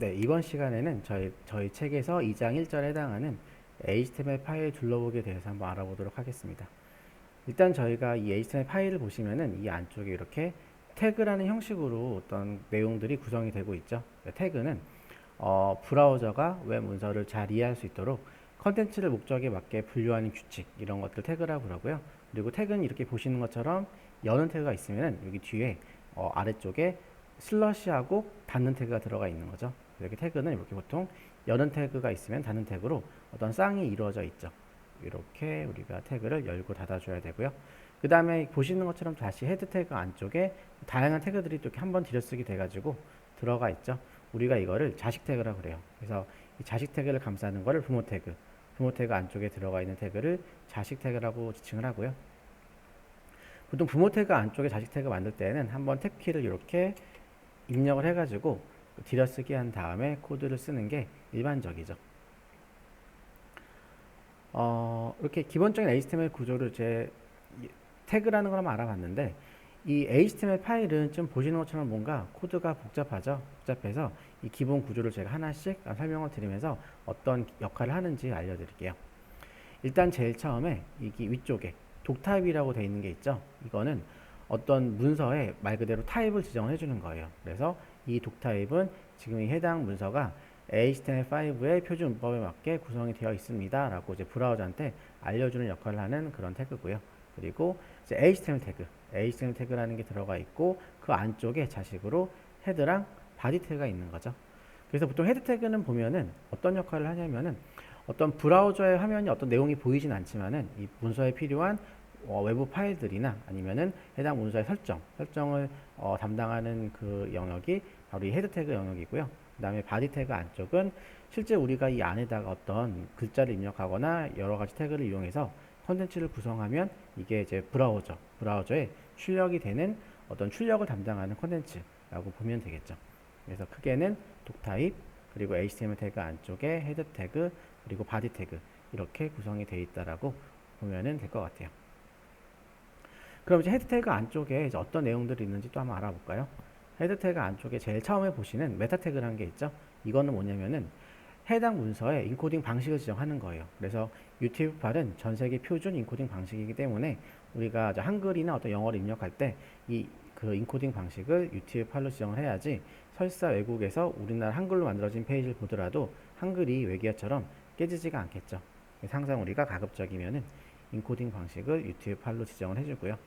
네, 이번 시간에는 저희, 저희 책에서 2장 1절에 해당하는 HTML 파일 둘러보기에 대해서 한번 알아보도록 하겠습니다. 일단 저희가 이 HTML 파일을 보시면은 이 안쪽에 이렇게 태그라는 형식으로 어떤 내용들이 구성이 되고 있죠. 네, 태그는 어, 브라우저가 웹 문서를 잘 이해할 수 있도록 컨텐츠를 목적에 맞게 분류하는 규칙 이런 것들 태그라고 그러고요. 그리고 태그는 이렇게 보시는 것처럼 여는 태그가 있으면 여기 뒤에 어, 아래쪽에 슬러시하고 닫는 태그가 들어가 있는 거죠. 이렇게 태그는 이렇게 보통 여는 태그가 있으면 닫는 태그로 어떤 쌍이 이루어져 있죠. 이렇게 우리가 태그를 열고 닫아줘야 되고요. 그 다음에 보시는 것처럼 다시 헤드 태그 안쪽에 다양한 태그들이 또 이렇게 한번 들여쓰기 돼가지고 들어가 있죠. 우리가 이거를 자식 태그라고 그래요. 그래서 이 자식 태그를 감싸는 거를 부모 태그, 부모 태그 안쪽에 들어가 있는 태그를 자식 태그라고 지칭을 하고요. 보통 부모 태그 안쪽에 자식 태그 만들 때는 한번 탭 키를 이렇게 입력을 해가지고 들여쓰기 한 다음에 코드를 쓰는 게 일반적이죠. 어, 이렇게 기본적인 HTML 구조를 제 태그라는 걸 한번 알아봤는데 이 HTML 파일은 좀 보시는 것처럼 뭔가 코드가 복잡하죠. 복잡해서 이 기본 구조를 제가 하나씩 설명을 드리면서 어떤 역할을 하는지 알려드릴게요. 일단 제일 처음에 여기 위쪽에 독타입이라고 되어 있는 게 있죠. 이거는 어떤 문서에 말 그대로 타입을 지정을 해주는 거예요. 그래서 이 독타입은 지금 이 해당 문서가 HTML5의 표준 문법에 맞게 구성이 되어 있습니다. 라고 이제 브라우저한테 알려주는 역할을 하는 그런 태그고요. 그리고 이제 HTML 태그, HTML 태그라는 게 들어가 있고 그 안쪽에 자식으로 헤드랑 바디 태그가 있는 거죠. 그래서 보통 헤드 태그는 보면은 어떤 역할을 하냐면은 어떤 브라우저의 화면이 어떤 내용이 보이진 않지만은 이 문서에 필요한 어, 외부 파일들이나 아니면은 해당 문서의 설정, 설정을 어, 담당하는 그 영역이 바로 이 헤드 태그 영역이고요. 그 다음에 바디 태그 안쪽은 실제 우리가 이 안에다가 어떤 글자를 입력하거나 여러 가지 태그를 이용해서 컨텐츠를 구성하면 이게 이제 브라우저, 브라우저에 출력이 되는 어떤 출력을 담당하는 컨텐츠라고 보면 되겠죠. 그래서 크게는 독타입, 그리고 HTML 태그 안쪽에 헤드 태그, 그리고 바디 태그 이렇게 구성이 되어 있다라고 보면은 될 것 같아요. 그럼 이제 헤드 태그 안쪽에 이제 어떤 내용들이 있는지 또 한번 알아볼까요? 헤드 태그 안쪽에 제일 처음에 보시는 메타 태그라는 게 있죠. 이거는 뭐냐면은 해당 문서의 인코딩 방식을 지정하는 거예요. 그래서 UTF-8은 전 세계 표준 인코딩 방식이기 때문에 우리가 한글이나 어떤 영어를 입력할 때 이 그 인코딩 방식을 UTF-8로 지정을 해야지 설사 외국에서 우리나라 한글로 만들어진 페이지를 보더라도 한글이 외계어처럼 깨지지가 않겠죠. 항상 우리가 가급적이면은 인코딩 방식을 UTF-8로 지정을 해주고요.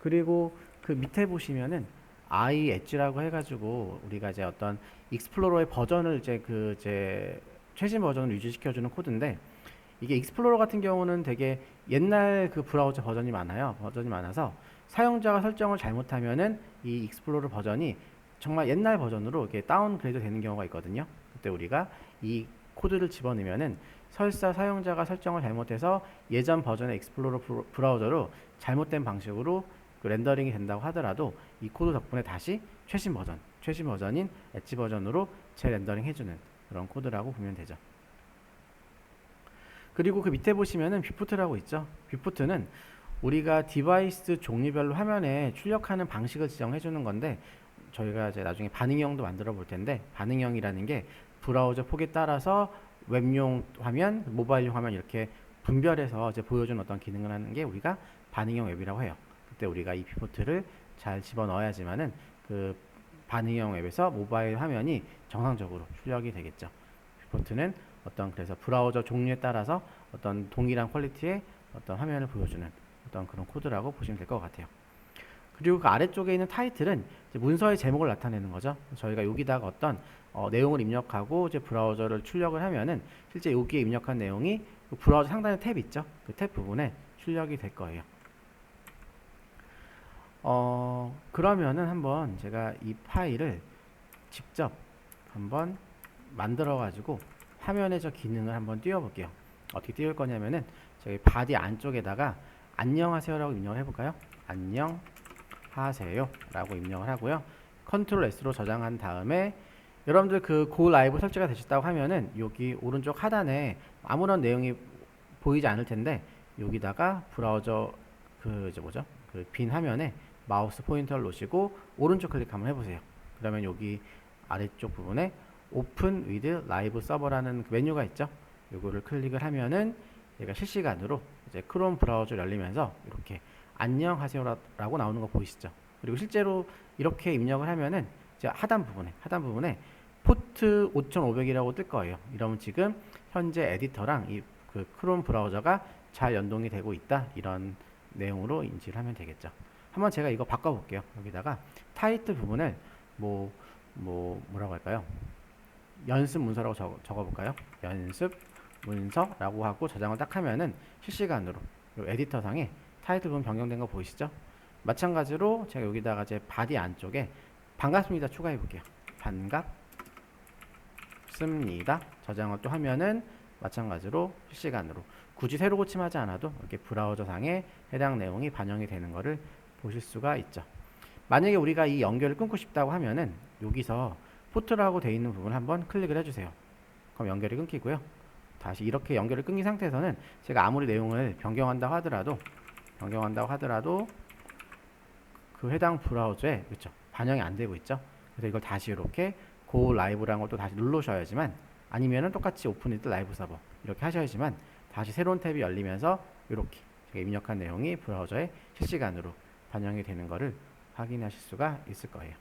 그리고 그 밑에 보시면은 i 엣지라고 해가지고 우리가 이제 어떤 익스플로러의 버전을 이제 그 이제 최신 버전을 유지시켜주는 코드인데 이게 익스플로러 같은 경우는 되게 옛날 그 브라우저 버전이 많아요. 버전이 많아서 사용자가 설정을 잘못하면은 이 익스플로러 버전이 정말 옛날 버전으로 이렇게 다운그레이드 되는 경우가 있거든요. 그때 우리가 이 코드를 집어넣으면은 설사 사용자가 설정을 잘못해서 예전 버전의 익스플로러 브라우저로 잘못된 방식으로 그 렌더링이 된다고 하더라도 이 코드 덕분에 다시 최신 버전, 최신 버전인 엣지 버전으로 재렌더링 해주는 그런 코드라고 보면 되죠. 그리고 그 밑에 보시면은 뷰포트라고 있죠. 뷰포트는 우리가 디바이스 종류별로 화면에 출력하는 방식을 지정해 주는 건데 저희가 이제 나중에 반응형도 만들어 볼 텐데 반응형이라는 게 브라우저 폭에 따라서 웹용 화면, 모바일용 화면 이렇게 분별해서 이제 보여주는 어떤 기능을 하는 게 우리가 반응형 웹이라고 해요. 그때 우리가 이 피포트를 잘 집어넣어야지만은 그 반응형 웹에서 모바일 화면이 정상적으로 출력이 되겠죠. 피포트는 어떤 그래서 브라우저 종류에 따라서 어떤 동일한 퀄리티의 어떤 화면을 보여주는 어떤 그런 코드라고 보시면 될 것 같아요. 그리고 그 아래쪽에 있는 타이틀은 문서의 제목을 나타내는 거죠. 저희가 여기다가 어떤 어, 내용을 입력하고 이제 브라우저를 출력을 하면은 실제 여기에 입력한 내용이 그 브라우저 상단에 탭 있죠. 그 탭 부분에 출력이 될 거예요. 어, 그러면은 한번 제가 이 파일을 직접 한번 만들어 가지고 화면에 저 기능을 한번 띄워 볼게요. 어떻게 띄울 거냐면은 저기 바디 안쪽에다가 안녕하세요라고 입력을 해 볼까요? 안녕하세요라고 입력을 하고요. 컨트롤 S로 저장한 다음에 여러분들 그 고 라이브 설치가 되셨다고 하면은 여기 오른쪽 하단에 아무런 내용이 보이지 않을 텐데 여기다가 브라우저 그 이제 뭐죠? 그 빈 화면에 마우스 포인터를 놓으시고 오른쪽 클릭 한번 해보세요. 그러면 여기 아래쪽 부분에 오픈 위드 라이브 서버라는 그 메뉴가 있죠. 요거를 클릭을 하면은 얘가 실시간으로 이제 크롬 브라우저 열리면서 이렇게 안녕하세요라고 나오는 거 보이시죠? 그리고 실제로 이렇게 입력을 하면은 하단 부분에 하단 부분에 포트 5500이라고 뜰 거예요. 이러면 지금 현재 에디터랑 이 그 크롬 브라우저가 잘 연동이 되고 있다 이런 내용으로 인지를 하면 되겠죠. 한번 제가 이거 바꿔볼게요. 여기다가 타이틀 부분을 뭐, 뭐, 뭐라고 할까요? 연습 문서라고 적, 적어볼까요? 연습 문서라고 하고 저장을 딱 하면은 실시간으로 요 에디터 상에 타이틀 부분 변경된 거 보이시죠? 마찬가지로 제가 여기다가 제 바디 안쪽에 반갑습니다 추가해 볼게요. 반갑습니다. 저장을 또 하면은 마찬가지로 실시간으로 굳이 새로 고침하지 않아도 이렇게 브라우저 상에 해당 내용이 반영이 되는 것을 보실 수가 있죠. 만약에 우리가 이 연결을 끊고 싶다고 하면은 여기서 포트라고 되어 있는 부분 한번 클릭을 해주세요. 그럼 연결이 끊기고요. 다시 이렇게 연결을 끊긴 상태에서는 제가 아무리 내용을 변경한다고 하더라도 변경한다고 하더라도 그 해당 브라우저에 그렇죠 반영이 안 되고 있죠. 그래서 이걸 다시 이렇게 고 라이브라는 것도 다시 누르셔야지만 아니면은 똑같이 오픈 위드 라이브 서버 이렇게 하셔야지만 다시 새로운 탭이 열리면서 이렇게 제가 입력한 내용이 브라우저에 실시간으로 반영이 되는 것을 확인하실 수가 있을 거예요.